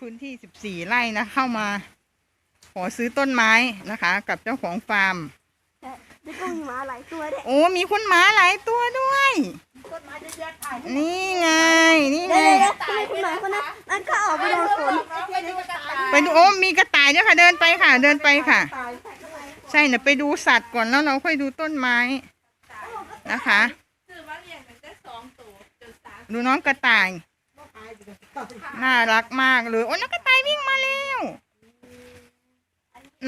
พื้นที่สิบสี่ไร่นะ เข้ามา ขอซื้อต้นไม้นะคะ กับเจ้าของฟาร์มแต่แล้วก็มีหมาหลายตัวด้วยโอ้มีคุณหมาหลายตัวด้วยนี่ไง นี่ไง เดี๋ยวๆๆทำไมคุณหมาคนนั้นนั่นก็ออกไปโดนฝนไปดูโอ้มีกระต่ายด้วยค่ะ เดินไปค่ะ เดินไปค่ะใช่เนี่ยไปดูสัตว์ก่อนแล้วเราค่อยดูต้นไม้นะคะ ซื้อมาเลี้ยงตั้งแต่สองตัวจนสาม ดูน้องกระต่าย น่ารักมากเลย โอ้น้องกระต่ายวิ่งมาแล้ว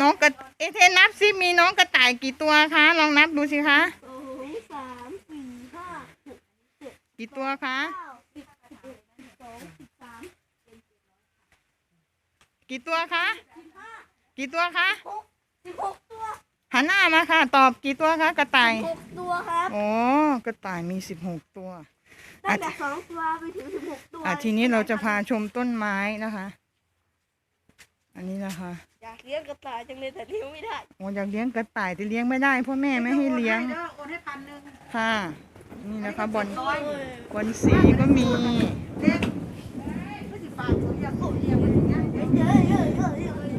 น้องกระเอะเทนับซิมีน้องกระต่ายกี่ตัวคะ ลองนับดูสิคะ สองสามสี่ห้าหกกี่ตัวคะ เก้าสิบสิบเอ็ดสิบสองสิบสามกี่ตัวคะกี่ตัวคะสิบหกตัวหันหน้ามาค่ะ ตอบกี่ตัวคะ กระต่าย หกตัวครับอ๋อกระต่ายมีสิบหกตัว ตั้งแต่สองตัวไปถึงสิบหกตัว อะทีนี้เราจะพาชมต้นไม้นะคะ อันนี้นะคะอยากเลี้ยงกระต่ายจังเลยแต่เลี้ยงไม่ได้โอ้อยากเลี้ยงกระต่ายแต่เลี้ยงไม่ได้เพราะแม่ไม่ให้เลี้ยงโอนให้พันหนึ่งค่ะ นี่นะคะบอลบอลสีก็มีเด็กก็สิฝากเขาเลี้ยงเขาเลี้ยงมันอย่างเงี้ยเยอะเยอะเยอะเยอะเ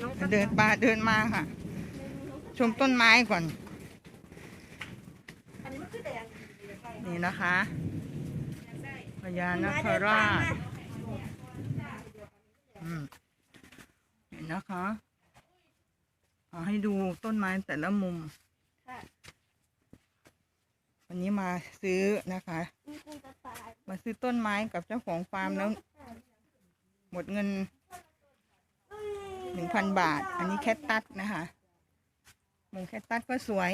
ยอะเดินมาเดินมาค่ะ ชมต้นไม้ก่อน อันนี้มันคือแดง นี่นะคะพญานาคราชอืมเห็นนะคะเอาให้ดูต้นไม้แต่ละมุมวันนี้มาซื้อนะคะมีคุณกระต่ายมาซื้อต้นไม้กับเจ้าของฟาร์มแล้ว หมดเงินหนึ่งพันบาท อันนี้แคตตัสนะคะมงแคตตัสก็สวย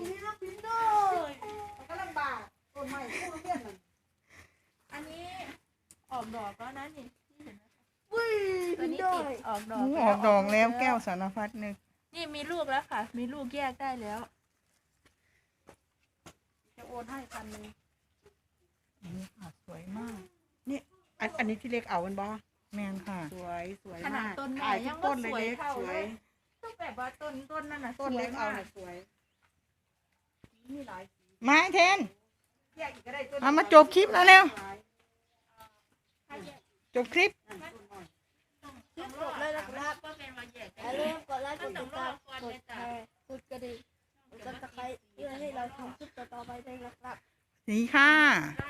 ถ่ายเยอะๆจะถ่ายแซ่บพี่น้อยคนดูตรงนี้แล้วพี่น้อยมันก็ลำบากต้นไม้คู่เลี้ยงมันอันนี้ออกดอกแล้วนะนี่ที่เห็นไหมอุ้ยตัวพี่นี้ด้ติวดยออกดอกอู้ออกดอกแล้วแก้วสารพัดนึกนี่มีลูกแล้วค่ะ มีลูกแยกได้แล้ว จะโอนให้พันหนึ่งนี่ค่ะสวยมากอันอันนี้ที่เล็กเอามันบ่แมนค่ะ สวยสวยขนาดมากต้นใหญ่ถ่ายยัที่งต้นว่าสวยเล็กเท่าๆสวยต้องแบบว่าต้นต้นนั่นน่ะต้นเล็กเอาสวยมน่ะสวย มีหลายสีมาเทน แยกอีกก็ได้ต้นเอามาจบคลิปแล้วเร็ว จบคลิป จบเลยนะครับก็เป็นวันแยกอย่าลืมกดไลค์กดติดตามกดแชร์กดกระดิ่งกดซับสไครต์เพื่อให้เราทำคลิปต่อๆไปได้นะครับ นี่ค่ะสวัสดีครับ